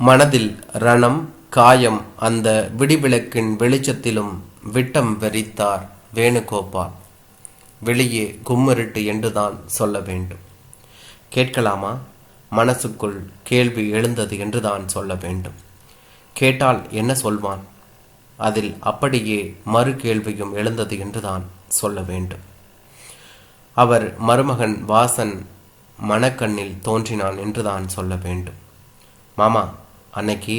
மனதில் ரணம் காயம் அந்த விடிவிளக்கின் வெளிச்சத்திலும் விட்டம் வெறித்தார் வேணுகோபால். வெளியே கும்மிருட்டு என்றுதான் சொல்ல வேண்டும். கேட்கலாமா? மனசுக்குள் கேள்வி எழுந்தது என்றுதான் சொல்ல வேண்டும். கேட்டால் என்ன சொல்வான்? அதில் அப்படியே மறு கேள்வியும் எழுந்தது என்றுதான் சொல்ல வேண்டும். அவர் மருமகன் வாசன் மனக்கண்ணில் தோன்றினான் என்றுதான் சொல்ல வேண்டும். மாமா அன்னைக்கு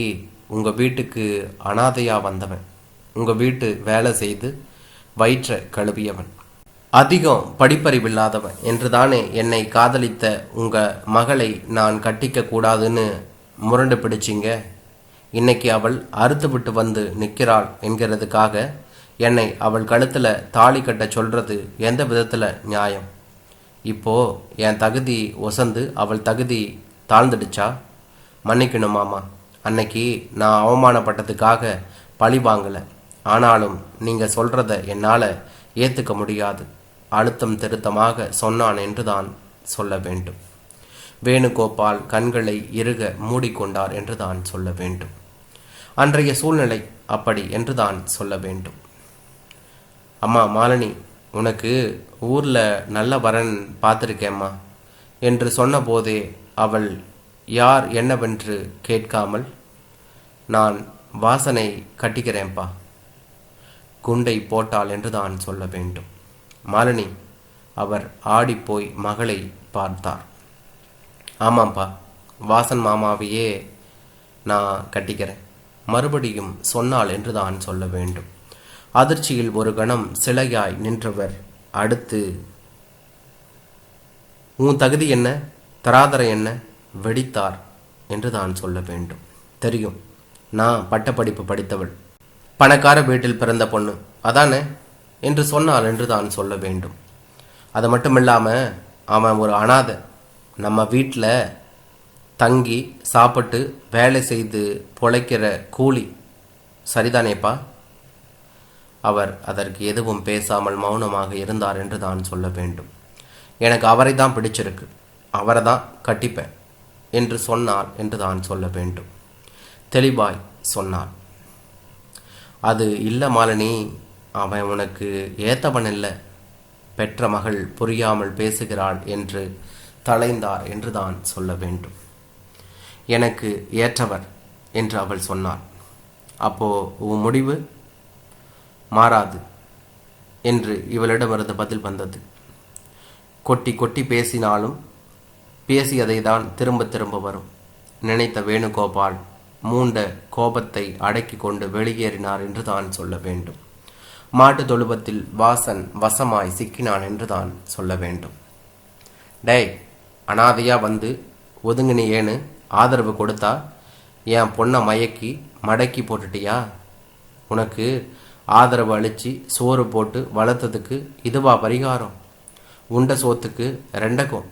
உங்கள் வீட்டுக்கு அனாதையாக வந்தவன். உங்கள் வீட்டு வேலை செய்து வயிற்றை கழுவியவன். அதிகம் படிப்பறிவில்லாதவன் என்றுதானே என்னை காதலித்த உங்கள் மகளை நான் கட்டிக்க கூடாதுன்னு முரண்டு பிடிச்சிங்க? இன்னைக்கு அவள் அறுத்து விட்டு வந்து நிற்கிறாள் என்கிறதுக்காக என்னை அவள் கழுத்தில் தாலி கட்ட சொல்கிறது எந்த விதத்தில் நியாயம்? இப்போ என் தகுதி ஒசந்து அவள் தகுதி தாழ்ந்துடுச்சா? மன்னிக்கணும் மாமா. அன்னைக்கு நான் அவமானப்பட்டதுக்காக பழி வாங்கலை. ஆனாலும் நீங்கள் சொல்கிறத என்னால் ஏற்றுக்க முடியாது. அழுத்தம் திருத்தமாக சொன்னான் என்று தான் சொல்ல வேண்டும். வேணுகோபால் கண்களை இறுக மூடிக்கொண்டார் என்று தான் சொல்ல வேண்டும். அன்றைய சூழ்நிலை அப்படி என்று தான் சொல்ல வேண்டும். அம்மா மாலினி உனக்கு ஊரில் நல்ல வரன் பார்த்துருக்கேம்மா என்று சொன்னபோதே அவள் யார் என்னவென்று கேட்காமல் நான் வாசனை கட்டிக்கிறேன்ப்பா குண்டை போட்டால் என்று தான் சொல்ல வேண்டும். மாலினி அவர் ஆடிப்போய் மகளை பார்த்தார். ஆமாம்ப்பா வாசன் மாமாவையே நான் கட்டிக்கிறேன். மறுபடியும் சொன்னாள் என்று தான் சொல்ல வேண்டும். அதிர்ச்சியில் ஒரு கணம் சிலையாய் நின்றவர் அடுத்து உன் தகுதி என்ன? தராதர என்ன? வெடித்தார் என்று தான் சொல்ல வேண்டும். தெரியும். நான் பட்டப்படிப்பு படித்தவள். பணக்கார வீட்டில் பிறந்த பொண்ணு. அதானே? என்று சொன்னால் என்று தான் சொல்ல வேண்டும். அது மட்டும் இல்லாமல் அவன் ஒரு அனாதை. நம்ம வீட்டில் தங்கி சாப்பிட்டு வேலை செய்து பொழைக்கிற கூலி. சரிதானேப்பா? அவர் அதற்கு எதுவும் பேசாமல் மௌனமாக இருந்தார் என்று தான் சொல்ல வேண்டும். எனக்கு அவரை தான் பிடிச்சிருக்கு. அவரை தான் கட்டிப்பேன். என்று சொன்னார் என்று தான் சொல்ல வேண்டும். தெளிவாய் சொன்னார் அது இல்லை மாலினி அவன் உனக்கு ஏத்தவன் இல்லை. பெற்ற மகள் புரியாமல் பேசுகிறாள் என்று தலைந்தார் என்று தான் சொல்ல வேண்டும். எனக்கு ஏற்றவர் என்று அவள் சொன்னார் அப்போ உன் முடிவு? மாறாது என்று இவளிடமிருந்து பதில் வந்தது. கொட்டி கொட்டி பேசினாலும் பேசியதை தான் திரும்ப திரும்ப வரும். நினைத்த வேணுகோபால் மூண்ட கோபத்தை அடக்கி கொண்டு வெளியேறினார் என்று தான் சொல்ல வேண்டும். மாட்டு தொழுவத்தில் வாசன் வசமாய் சிக்கினான் என்று தான் சொல்ல வேண்டும். டேய் அனாதையா வந்து ஒதுங்கினி ஏன்னு ஆதரவு கொடுத்தா என் பொண்ணை மயக்கி மடக்கி போட்டுட்டியா? உனக்கு ஆதரவு அளித்து சோறு போட்டு வளர்த்ததுக்கு இதுவா பரிகாரம்? உண்ட சோத்துக்கு ரெண்டகம்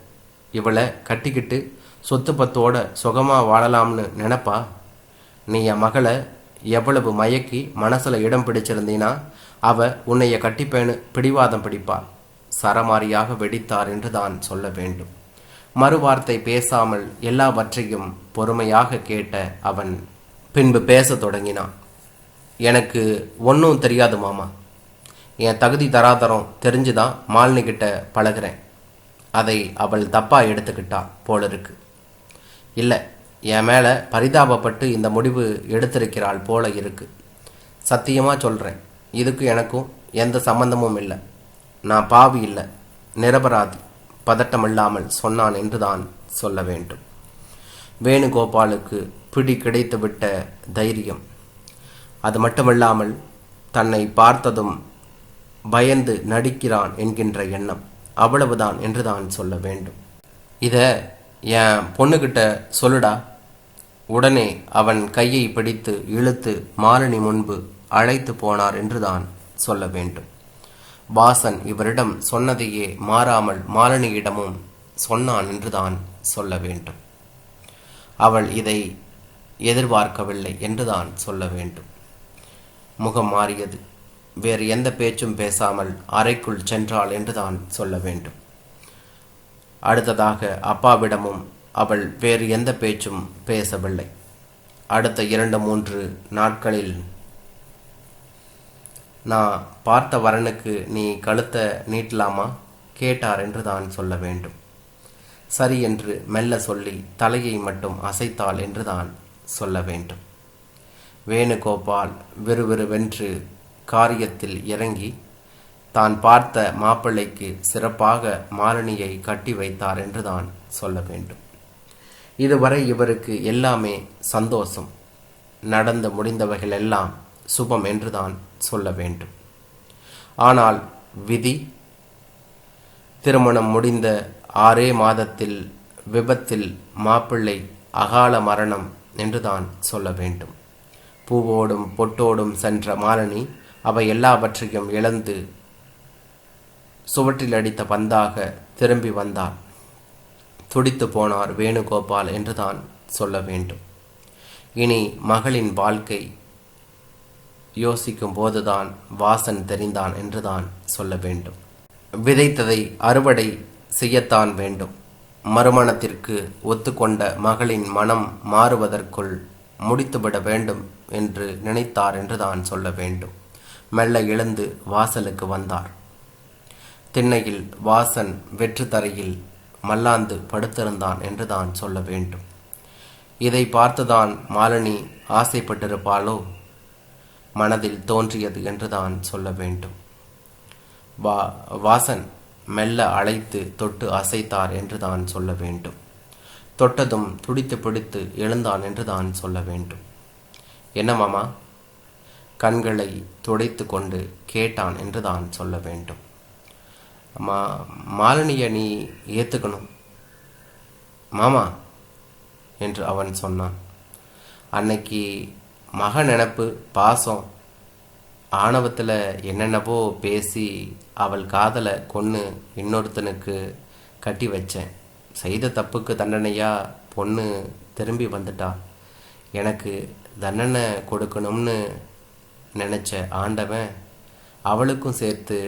இவளை கட்டிக்கிட்டு சொத்து பத்தோட சுகமாக வாழலாம்னு நினப்பா? நீ என் மகளை எவ்வளவு மயக்கி மனசில் இடம் பிடிச்சிருந்தீனா அவ உன்னைய கட்டிப்பேன்னு பிடிவாதம் பிடிப்பாள் சரமாரியாக வெடித்தார் என்று தான் சொல்ல வேண்டும். மறுவார்த்தை பேசாமல் எல்லாவற்றையும் பொறுமையாக கேட்ட அவன் பின்பு பேசத் தொடங்கினான். எனக்கு ஒன்றும் தெரியாது மாமா. என் தகுதி தராதரம் தெரிஞ்சுதான் மாலினி பழகிறேன் பழகுறேன். அதை அவள் தப்பாக எடுத்துக்கிட்டா போல இருக்கு. இல்லை என் மேலே பரிதாபப்பட்டு இந்த முடிவு எடுத்திருக்கிறாள் போல இருக்கு. சத்தியமாக சொல்கிறேன் இதுக்கு எனக்கும் எந்த சம்பந்தமும் இல்லை. நான் பாவி இல்லை நிரபராதி பதட்டமில்லாமல் சொன்னான் என்றுதான் சொல்ல வேண்டும். வேணுகோபாலுக்கு பிடி கிடைத்துவிட்ட தைரியம். அது மட்டுமல்லாமல் தன்னை பார்த்ததும் பயந்து நடிக்கிறான் என்கின்ற எண்ணம். அவ்வளவுதான் என்றுதான் சொல்ல வேண்டும். இதை என் பொண்ணுகிட்ட சொல்லுடா. உடனே அவன் கையை பிடித்து இழுத்து மாலினி முன்பு அழைத்து போனார் என்றுதான் சொல்ல வேண்டும். வாசன் இவரிடம் சொன்னதையே மாறாமல் மாலினியிடமும் சொன்னான் என்றுதான் சொல்ல வேண்டும். அவள் இதை எதிர்பார்க்கவில்லை என்றுதான் சொல்ல வேண்டும். முகம் மாறியது. வேறு எந்த பேச்சும் பேசாமல் அறைக்குள் சென்றாள் என்றுதான் சொல்ல வேண்டும். அடுத்ததாக அப்பாவிடமும் அவள் வேறு எந்த பேச்சும் பேசவில்லை. அடுத்த இரண்டு மூன்று நாட்களில் நான் பார்த்த வரனுக்கு நீ கழுத்தை நீட்டலாமா? கேட்டார் என்று தான் சொல்ல வேண்டும். சரி என்று மெல்ல சொல்லி தலையை மட்டும் அசைத்தாள் என்று தான் சொல்ல வேண்டும். வேணுகோபால் விறுவிறுவென்று காரியத்தில் இறங்கி தான் பார்த்த மாப்பிள்ளைக்கு சிறப்பாக மாலினியை கட்டி வைத்தார் என்று தான் சொல்ல வேண்டும். இதுவரை இவருக்கு எல்லாமே சந்தோஷம். நடந்து முடிந்தவைகள் எல்லாம் சுபம் என்றுதான் சொல்ல வேண்டும். ஆனால் விதி திருமணம் முடிந்த ஆறே மாதத்தில் விபத்தில் மாப்பிள்ளை அகால மரணம் என்றுதான் சொல்ல வேண்டும். பூவோடும் பொட்டோடும் சென்ற மாலினி அவை எல்லாவற்றையும் இழந்து சுவற்றில் அடித்த பந்தாக திரும்பி வந்தார் துடித்து போனார் வேணுகோபால் என்றுதான் சொல்ல வேண்டும். இனி மகளின் வாழ்க்கை யோசிக்கும் போதுதான் வாசன் தெரிந்தான் என்றுதான் சொல்ல வேண்டும். விதைத்ததை அறுவடை செய்யத்தான் வேண்டும். மறுமணத்திற்கு ஒத்துக்கொண்ட மகளின் மனம் மாறுவதற்குள் முடித்துவிட வேண்டும் என்று நினைத்தார் என்றுதான் சொல்ல வேண்டும். மெல்ல எழுந்து வாசலுக்கு வந்தார் திண்ணையில் வாசன் வெற்று தரையில் மல்லாந்து படுத்திருந்தான் என்று தான் சொல்ல வேண்டும். இதை பார்த்துதான் மாலினி ஆசைப்பட்டிருப்பாளோ? மனதில் தோன்றியது என்று தான் சொல்ல வேண்டும். வா வாசன் மெல்ல அழைத்து தொட்டு அசைத்தார் என்று தான் சொல்ல வேண்டும். தொட்டதும் துடித்து பிடித்து எழுந்தான் என்று தான் சொல்ல வேண்டும். என்ன மாமா? கண்களை துடைத்து கொண்டு கேட்டான் என்று தான் சொல்ல வேண்டும். மா மாலினியை நீ ஏற்றுக்கணும் மாமா என்று அவன் சொன்னான். அன்னைக்கு மக நினப்பு பாசம் ஆணவத்தில் என்னென்னவோ பேசி அவள் காதலை கொன்று இன்னொருத்தனுக்கு கட்டி வச்சேன். செய்த தப்புக்கு தண்டனையாக பொண்ணு திரும்பி வந்துட்டா. எனக்கு தண்டனை கொடுக்கணும்னு நினச்ச ஆண்டவன் அவளுக்கும் சேர்த்து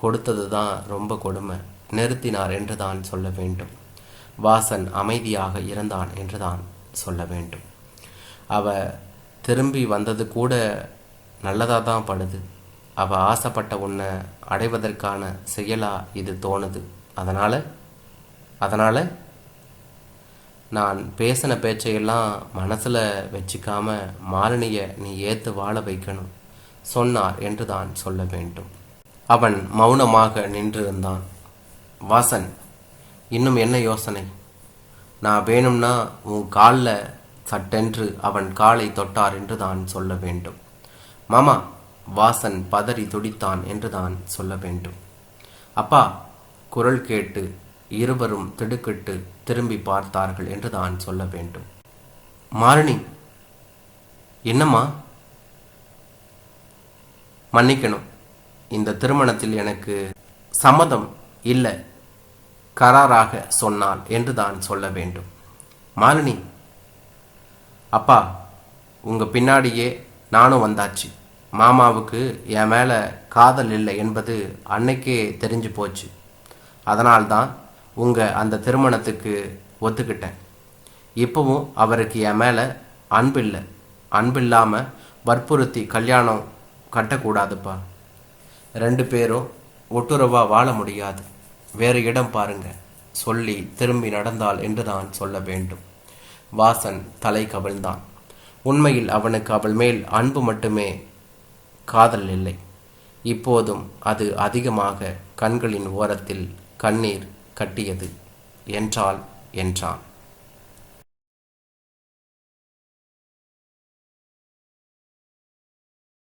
கொடுத்தது தான் ரொம்ப கொடுமை. நிறுத்தினார் என்று தான் சொல்ல வேண்டும். வாசன் அமைதியாக இருந்தான் என்று தான் சொல்ல வேண்டும். அவ திரும்பி வந்தது கூட நல்லதாக தான் படுது. அவள் ஆசைப்பட்ட உன்னை அடைவதற்கான செயலாக இது தோணுது. அதனால் அதனால் நான் பேசின பேச்சையெல்லாம் மனசில் வச்சுக்காம மாலினியை நீ ஏற்று வாழ வைக்கணும். சொன்னார் என்று தான் சொல்ல வேண்டும். அவன் மௌனமாக நின்றிருந்தான். வாசன் இன்னும் என்ன யோசனை? நான் வேணும்னா உன் காலில் சட்டென்று அவன் காலை தொட்டார் என்று தான் சொல்ல வேண்டும். மாமா வாசன் பதறி துடித்தான் என்று தான் சொல்ல வேண்டும். அப்பா குரல் கேட்டு இருவரும் திடுக்கிட்டு திரும்பி பார்த்தார்கள் என்று தான் சொல்ல வேண்டும். மாலினி என்னம்மா? மன்னிக்கணும். இந்த திருமணத்தில் எனக்கு சம்மதம் இல்லை கராராக சொன்னால் என்று தான் சொல்ல வேண்டும். மாலினி அப்பா உங்க பின்னாடியே நானும் வந்தாச்சு. மாமாவுக்கு என் மேலே காதல் இல்லை என்பது அன்னைக்கே தெரிஞ்சு போச்சு. அதனால்தான் உங்கள் அந்த திருமணத்துக்கு ஒத்துக்கிட்டேன். இப்போவும் அவருக்கு என் மேலே அன்பில்லை. அன்பில்லாமல் வற்புறுத்தி கல்யாணம் கட்டக்கூடாதுப்பா. ரெண்டு பேரும் ஒட்டுறவாக வாழ முடியாது. வேறு இடம் பாருங்க. சொல்லி திரும்பி நடந்தாள் என்று தான் சொல்ல வேண்டும். வாசன் தலை கவிழ்ந்தான். உண்மையில் அவனுக்கு அவள் மேல் அன்பு மட்டுமே காதல் இல்லை. இப்போதும் அது அதிகமாக கண்களின் ஓரத்தில் கண்ணீர் கட்டியது. என்றால் என்றான்.